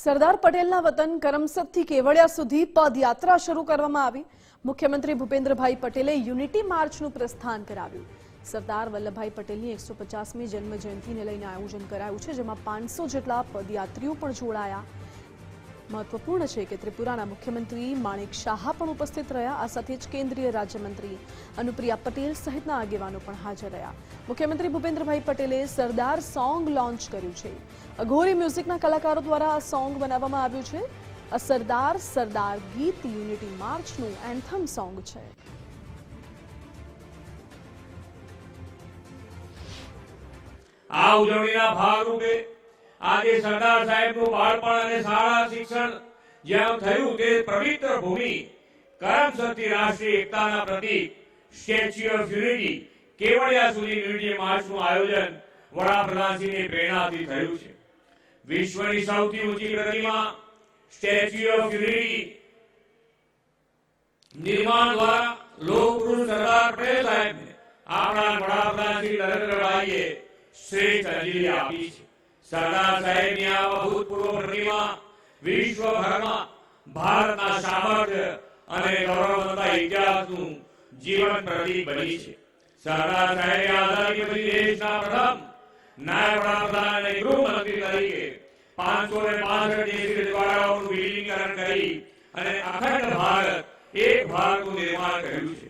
સરદાર પટેલના વતન કરમસદથી કેવડિયા સુધી પદયાત્રા શરૂ કરવામાં આવી. મુખ્યમંત્રી ભૂપેન્દ્રભાઈ પટેલે યુનિટી માર્ચનું પ્રસ્થાન કરાવ્યું. સરદાર વલ્લભભાઈ પટેલની એકસો પચાસમી જન્મ જયંતિને લઈને આયોજન કરાયું છે, જેમાં પાંચસો જેટલા પદયાત્રીઓ પણ જોડાયા. મહત્વપૂર્ણ છે કે ત્રિપુરાના મુખ્યમંત્રી માણેક શાહ પણ ઉપસ્થિત રહ્યા, આ સાથે જ કેન્દ્રીય રાજ્યમંત્રી અનુપ્રિયા પટેલ સહિતના આગેવાનો પણ હાજર રહ્યા. મુખ્યમંત્રી ભૂપેન્દ્રભાઈ પટેલે સરદાર સોંગ લોન્ચ કર્યું છે. અઘોરી મ્યુઝિકના કલાકારો દ્વારા આ સોંગ બનાવવામાં આવ્યું છે. આ સરદાર સરદાર ગીત યુનિટી માર્ચનું એન્થમ સોંગ છે. આ ઉજવણીના ભાગરૂપે આજે સરદાર સાહેબનું બાળપણ અને શાળા શિક્ષણ જ્યાં થયું તે પવિત્ર ભૂમિ કરમસદથી રાષ્ટ્રીય એકતાના પ્રતીક સ્ટેચ્યુ ઓફ યુનિટી કેવડિયા સુધી યુનિટી માર્ચનું આયોજન વડાપ્રધાનશ્રીની પ્રેરણાથી થયું છે. વિશ્વની સૌથી ઊંચી પ્રતિમા સ્ટેચ્યુ ઓફ યુનિટી નિર્માણ દ્વારા લોકપુરુષ સરદાર પટેલ સાહેબને આપણા વડાપ્રધાન શ્રી નરેન્દ્રભાઈએ શ્રેષ્ઠ અંજલિ આપી છે. સરદાર સાહેબની આ અભૂતપૂર્વ પ્રતિમા વિશ્વભરમાં ભારતના સામર્થ્ય અને ગૌરવવંતા ઇતિહાસનું જીવન પ્રતીક બની છે. સરદાર સાહેબે આઝાદી પછી દેશના પ્રથમ નાયબ વડાપ્રધાન અને ગૃહમંત્રી તરીકે પાંચસો ને પાસઠ દેશી રજવાડાઓનું વિલીનીકરણ કરી અને અખંડ ભારત એક ભારતનું નિર્માણ કર્યું છે.